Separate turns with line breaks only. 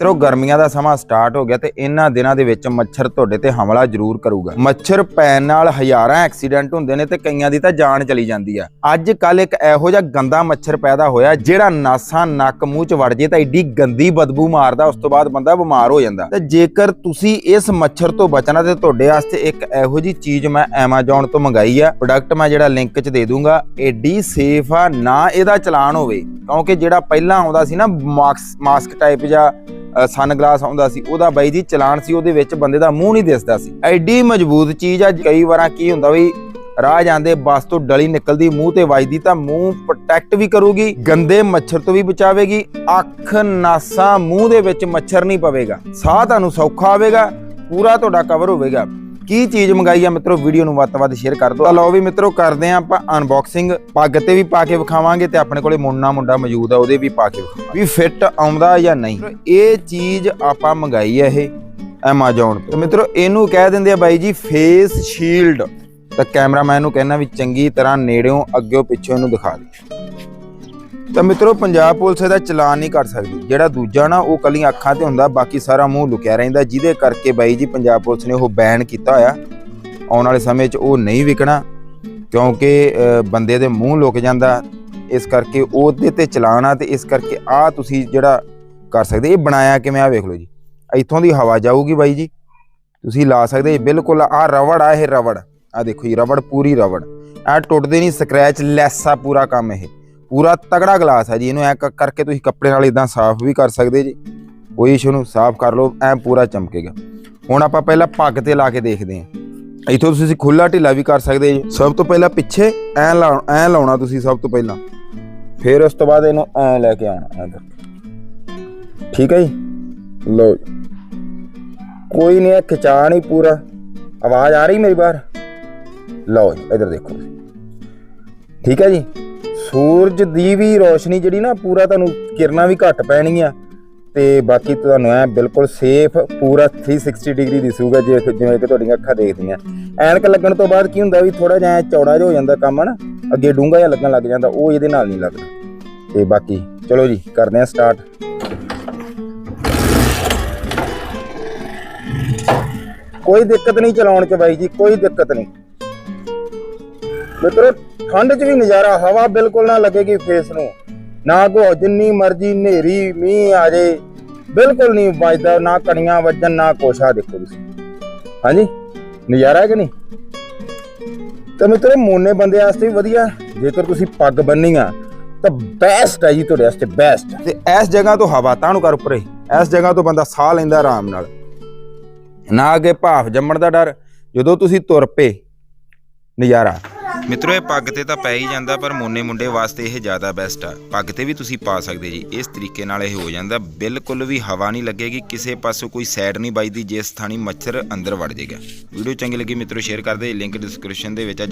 ਮਿੱਤਰੋ, ਗਰਮੀਆਂ ਦਾ ਸਮਾਂ ਸਟਾਰਟ ਹੋ ਗਿਆ ਤੇ ਇਹਨਾਂ ਦਿਨਾਂ ਦੇ ਵਿੱਚ ਮੱਛਰ ਤੁਹਾਡੇ ਤੇ ਹਮਲਾ ਜ਼ਰੂਰ ਕਰੂਗਾ। ਮੱਛਰ ਪੈਣ ਨਾਲ ਹਜ਼ਾਰਾਂ ਐਕਸੀਡੈਂਟ ਹੁੰਦੇ ਨੇ ਤੇ ਕਈਆਂ ਦੀ ਤਾਂ ਜਾਨ ਚਲੀ ਜਾਂਦੀ ਆ। ਅੱਜ ਕੱਲ ਇੱਕ ਇਹੋ ਜਿਹਾ ਗੰਦਾ ਮੱਛਰ ਪੈਦਾ ਹੋਇਆ ਜਿਹੜਾ ਨਾਸਾਂ ਨੱਕ ਮੂੰਹ ਚ ਵੜ ਜੇ ਤਾਂ ਏਡੀ ਗੰਦੀ ਬਦਬੂ ਮਾਰਦਾ, ਉਸ ਤੋਂ ਬਾਅਦ ਬੰਦਾ ਬਿਮਾਰ ਹੋ ਜਾਂਦਾ। ਤੇ ਜੇਕਰ ਤੁਸੀਂ ਇਸ ਮੱਛਰ ਤੋਂ ਬਚਣਾ ਤੇ ਤੁਹਾਡੇ ਵਾਸਤੇ ਇੱਕ ਇਹੋ ਜੀ ਚੀਜ਼ ਮੈਂ Amazon ਤੋਂ ਮੰਗਾਈ ਆ ਪ੍ਰੋਡਕਟ ਮੈਂ ਜਿਹੜਾ ਲਿੰਕ 'ਚ ਦੇ ਦੂੰਗਾ, ਏਡੀ ਸੇਫ ਆ, ਨਾ ਇਹਦਾ ਚਲਾਨ ਹੋਵੇ। ਕਿਉਂਕਿ ਜਿਹੜਾ ਪਹਿਲਾਂ ਆਉਂਦਾ ਸੀ ਨਾ ਮਾਸਕ ਮਾਸਕ ਟਾਈਪ ਜਾਂ ਸਨ ਗਲਾਸ ਆਉਂਦਾ ਸੀ, ਉਹਦਾ ਬਾਈ ਜੀ ਚਲਾਨ ਸੀ, ਉਹਦੇ ਵਿੱਚ ਬੰਦੇ ਦਾ ਮੂੰਹ ਨਹੀਂ ਦਿਸਦਾ ਸੀ। ਐਡੀ ਮਜ਼ਬੂਤ ਚੀਜ਼ ਆ, ਕਈ ਵਾਰਾਂ ਕੀ ਹੁੰਦਾ ਵੀ ਰਾਹ ਜਾਂਦੇ, ਬੱਸ ਤੋਂ ਡਲੀ ਨਿਕਲਦੀ, ਮੂੰਹ ਤੇ ਵੱਜਦੀ ਤਾਂ ਮੂੰਹ ਪ੍ਰੋਟੈਕਟ ਵੀ ਕਰੂਗੀ, ਗੰਦੇ ਮੱਛਰ ਤੋਂ ਵੀ ਬਚਾਵੇਗੀ, ਅੱਖ, ਨਾਸਾਂ, ਮੂੰਹ ਦੇ ਵਿੱਚ ਮੱਛਰ ਨਹੀਂ ਪਵੇਗਾ। ਸਾਹ ਤੁਹਾਨੂੰ ਸੌਖਾ ਆਵੇਗਾ, ਪੂਰਾ ਤੁਹਾਡਾ ਕਵਰ ਹੋਵੇਗਾ। ਕੀ ਚੀਜ਼ ਮੰਗਾਈ ਆ ਮਿੱਤਰੋ? ਵੀਡੀਓ ਨੂੰ ਵੱਧ ਤੋਂ ਵੱਧ ਸ਼ੇਅਰ ਕਰ ਦਿਓ। ਤਾਂ ਲਓ ਵੀ ਮਿੱਤਰੋ, ਕਰਦੇ ਆ ਆਪਾਂ ਅਨਬਾਕਸਿੰਗ ਪੱਗ ਤੇ ਵੀ ਪਾ ਕੇ ਵਿਖਾਵਾਂਗੇ ਤੇ ਆਪਣੇ ਕੋਲੇ ਮੁੰਨਾ ਮੁੰਡਾ ਮੌਜੂਦ ਆ, ਉਹਦੇ ਵੀ ਪਾ ਕੇ ਵਿਖਾਵਾਂਗੇ। ਵੀ ਫਿੱਟ ਆਉਂਦਾ ਜਾਂ ਨਹੀਂ? ਇਹ ਚੀਜ਼ ਆਪਾਂ ਮੰਗਾਈ ਆ ਇਹ Amazon ਤੋਂ। ਮਿੱਤਰੋ, ਇਹਨੂੰ ਕਹਿ ਦਿੰਦੇ ਆ ਬਾਈ ਜੀ ਫੇਸ ਸ਼ੀਲਡ ਤਾਂ ਕੈਮਰਾਮੈਨ ਨੂੰ ਕਹਿਣਾ ਵੀ ਚੰਗੀ ਤਰ੍ਹਾਂ ਨੇੜਿਓਂ, ਅੱਗਿਓਂ, ਪਿੱਛੋਂ ਇਹਨੂੰ ਦਿਖਾ ਦੇ। ਤਾਂ ਮਿੱਤਰੋ, ਪੰਜਾਬ ਪੁਲਿਸ ਇਹਦਾ ਚਲਾਨ ਨਹੀਂ ਕਰ ਸਕਦੀ। ਜਿਹੜਾ ਦੂਜਾ ਨਾ, ਉਹ ਕੱਲੀਆਂ ਅੱਖਾਂ ਤੇ ਹੁੰਦਾ, ਬਾਕੀ ਸਾਰਾ ਮੂੰਹ ਲੁਕਿਆ ਰਹਿੰਦਾ। ਜਿਹਦੇ ਕਰਕੇ ਬਾਈ ਜੀ ਪੰਜਾਬ ਪੁਲਿਸ ਨੇ ਉਹ ਬੈਨ ਕੀਤਾ ਹੋਇਆ। ਆਉਣ ਵਾਲੇ ਸਮੇਂ 'ਚ ਉਹ ਨਹੀਂ ਵਿਕਣਾ, ਕਿਉਂਕਿ ਬੰਦੇ ਦੇ ਮੂੰਹ ਲੁਕ ਜਾਂਦਾ। ਇਸ ਕਰਕੇ ਉਹਦੇ ਤੇ ਚਲਾਨ ਆ ਤੇ ਇਸ ਕਰਕੇ ਆ ਤੁਸੀਂ ਜਿਹੜਾ ਕਰ ਸਕਦੇ, ਇਹ ਬਣਾਇਆ ਕਿਵੇਂ ਆ ਵੇਖ ਲਓ ਜੀ। ਇੱਥੋਂ ਦੀ ਹਵਾ ਜਾਊਗੀ ਬਾਈ ਜੀ। ਤੁਸੀਂ ਲਾ ਸਕਦੇ ਬਿਲਕੁਲ ਆ ਰਵੜ ਆ, ਇਹ ਰਵੜ। ਆ ਦੇਖੋ ਜੀ, ਰਵੜ, ਪੂਰੀ ਰਵੜ। ਆ ਟੁੱਟਦੇ ਨਹੀਂ ਸਕ੍ਰੈਚ ਲੈਸ ਆ ਪੂਰਾ ਕੰਮ ਇਹ। ਪੂਰਾ ਤਗੜਾ ਗਲਾਸ ਹੈ ਜੀ, ਇਹਨੂੰ ਐ ਕਰਕੇ ਤੁਸੀਂ ਕੱਪੜੇ ਨਾਲ ਇਦਾਂ ਸਾਫ਼ ਵੀ ਕਰ ਸਕਦੇ ਜੀ। ਕੋਈ ਇਸ਼ੂ ਨੂੰ ਸਾਫ਼ ਕਰ ਲਓ, ਐ ਪੂਰਾ ਚਮਕੇਗਾ। ਹੁਣ ਆਪਾਂ ਪਹਿਲਾਂ ਪੱਗ ਤੇ ਲਾ ਕੇ ਦੇਖਦੇ ਹਾਂ। ਇਥੋਂ ਤੁਸੀਂ ਖੁੱਲਾ ਢਿੱਲਾ ਵੀ ਕਰ ਸਕਦੇ ਜੀ। ਸਭ ਤੋਂ ਪਹਿਲਾਂ ਪਿੱਛੇ ਐ ਲਾ, ਐ ਲਾਉਣਾ ਤੁਸੀਂ ਸਭ ਤੋਂ ਪਹਿਲਾਂ। ਫਿਰ ਉਸ ਤੋਂ ਬਾਅਦ ਇਹਨੂੰ ਐ ਲੈ ਕੇ ਆਉਣਾ ਇੱਧਰ ਠੀਕ ਹੈ ਜੀ? ਲਓ ਜੀ। ਕੋਈ ਨਹੀਂ, ਇਹ ਖਿਚਾ ਨਹੀਂ ਪੂਰਾ। ਆਵਾਜ਼ ਆ ਰਹੀ ਮੇਰੀ ਬਾਹਰ? ਲਓ ਜੀ, ਇਧਰ ਦੇਖੋ ਠੀਕ ਹੈ ਜੀ? ਸੂਰਜ ਦੀ ਵੀ ਰੋਸ਼ਨੀ ਜਿਹੜੀ ਨਾ ਪੂਰਾ ਤੁਹਾਨੂੰ ਕਿਰਨਾਂ ਵੀ ਘੱਟ ਪੈਣਗੀਆਂ ਤੇ ਬਾਕੀ ਤੁਹਾਨੂੰ ਐ ਬਿਲਕੁਲ ਸੇਫ ਪੂਰਾ 360 ਡਿਗਰੀ ਦਿਸੂਗਾ ਜੇ ਜਿਵੇਂ ਕਿ ਤੁਹਾਡੀਆਂ ਅੱਖਾਂ ਦੇਖਦੀਆਂ। ਐਨਕ ਲੱਗਣ ਤੋਂ ਬਾਅਦ ਕੀ ਹੁੰਦਾ ਵੀ ਥੋੜਾ ਜਿਹਾ ਐਂ ਚੌੜਾ ਜਿਹਾ ਹੋ ਜਾਂਦਾ ਕੰਮ ਨਾ ਅੱਗੇ ਡੂੰਘਾ ਜਿਹਾ ਲੱਗਣ ਲੱਗ ਜਾਂਦਾ, ਉਹ ਇਹਦੇ ਨਾਲ ਨਹੀਂ ਲੱਗਦਾ। ਤੇ ਬਾਕੀ ਚਲੋ ਜੀ, ਕਰਦੇ ਆ ਸਟਾਰਟ ਕੋਈ ਦਿੱਕਤ ਨਹੀਂ ਚਲਾਉਣ 'ਚ ਬਾਈ ਜੀ, ਕੋਈ ਦਿੱਕਤ ਨਹੀਂ। ਮਿੱਤਰੋ, ਠੰਡ 'ਚ ਵੀ ਨਜ਼ਾਰਾ ਹਵਾ ਬਿਲਕੁਲ ਨਾ ਲੱਗੇਗੀ ਫੇਸ ਨੂੰ। ਨਾ ਕੋ ਜਿੰਨੀ ਮਰਜ਼ੀ ਹਨੇਰੀ, ਮੀਂਹ ਆ ਜੇ, ਬਿਲਕੁਲ ਨਹੀਂ ਵੱਜਦਾ, ਨਾ ਕਣੀਆਂ ਵੱਜਣ, ਨਾ ਕੋਸ਼ਾ ਦੇਖੋ ਤੁਸੀਂ। ਹਾਂਜੀ? ਨਜ਼ਾਰਾ ਹੈ ਕਿ ਨਹੀਂ? ਤਾਂ ਮਿੱਤਰੋ, ਮੋਨੇ ਬੰਦੇ ਵਾਸਤੇ ਵੀ ਵਧੀਆ। ਜੇਕਰ ਤੁਸੀਂ ਪੱਗ ਬੰਨੀ ਆ ਤਾਂ ਬੈਸਟ ਹੈ ਜੀ ਤੁਹਾਡੇ ਵਾਸਤੇ ਬੈਸਟ ਤੇ ਇਸ ਜਗ੍ਹਾ ਤੋਂ ਹਵਾ ਤਾਂ ਨੂੰ ਕਰ ਉੱਪਰੇ ਇਸ ਜਗ੍ਹਾ ਤੋਂ ਬੰਦਾ ਸਾਹ ਲੈਂਦਾ ਆਰਾਮ ਨਾਲ। ਨਾ ਅੱਗੇ ਭਾਫ ਜੰਮਣ ਦਾ ਡਰ, ਜਦੋਂ ਤੁਸੀਂ ਤੁਰ ਪਏ, ਨਜ਼ਾਰਾ। ਮਿੱਤਰੋ, ਇਹ ਪੱਗ ਤੇ ਤਾਂ ਪੈ ਹੀ ਜਾਂਦਾ, ਪਰ ਮੋਨੇ ਮੁੰਡੇ ਵਾਸਤੇ ਇਹ ਜ਼ਿਆਦਾ ਬੈਸਟ ਆ। ਪੱਗ ਤੇ ਵੀ ਤੁਸੀਂ ਪਾ ਸਕਦੇ ਜੀ। ਇਸ ਤਰੀਕੇ ਨਾਲ ਇਹ ਹੋ ਜਾਂਦਾ। ਬਿਲਕੁਲ ਵੀ ਹਵਾ ਨਹੀਂ ਲੱਗੇਗੀ, ਕਿਸੇ ਪਾਸੋਂ ਕੋਈ ਸਾਈਡ ਨਹੀਂ ਵੱਜਦੀ, ਜਿਸ ਥਾਣੀ ਮੱਛਰ ਅੰਦਰ ਵੜ ਜਾਏਗਾ ਵੀਡੀਓ ਚੰਗੀ ਲੱਗੀ ਮਿੱਤਰੋ ਸ਼ੇਅਰ ਕਰ ਦੇ। ਲਿੰਕ ਡਿਸਕ੍ਰਿਪਸ਼ਨ ਦੇ ਵਿੱਚ ਆ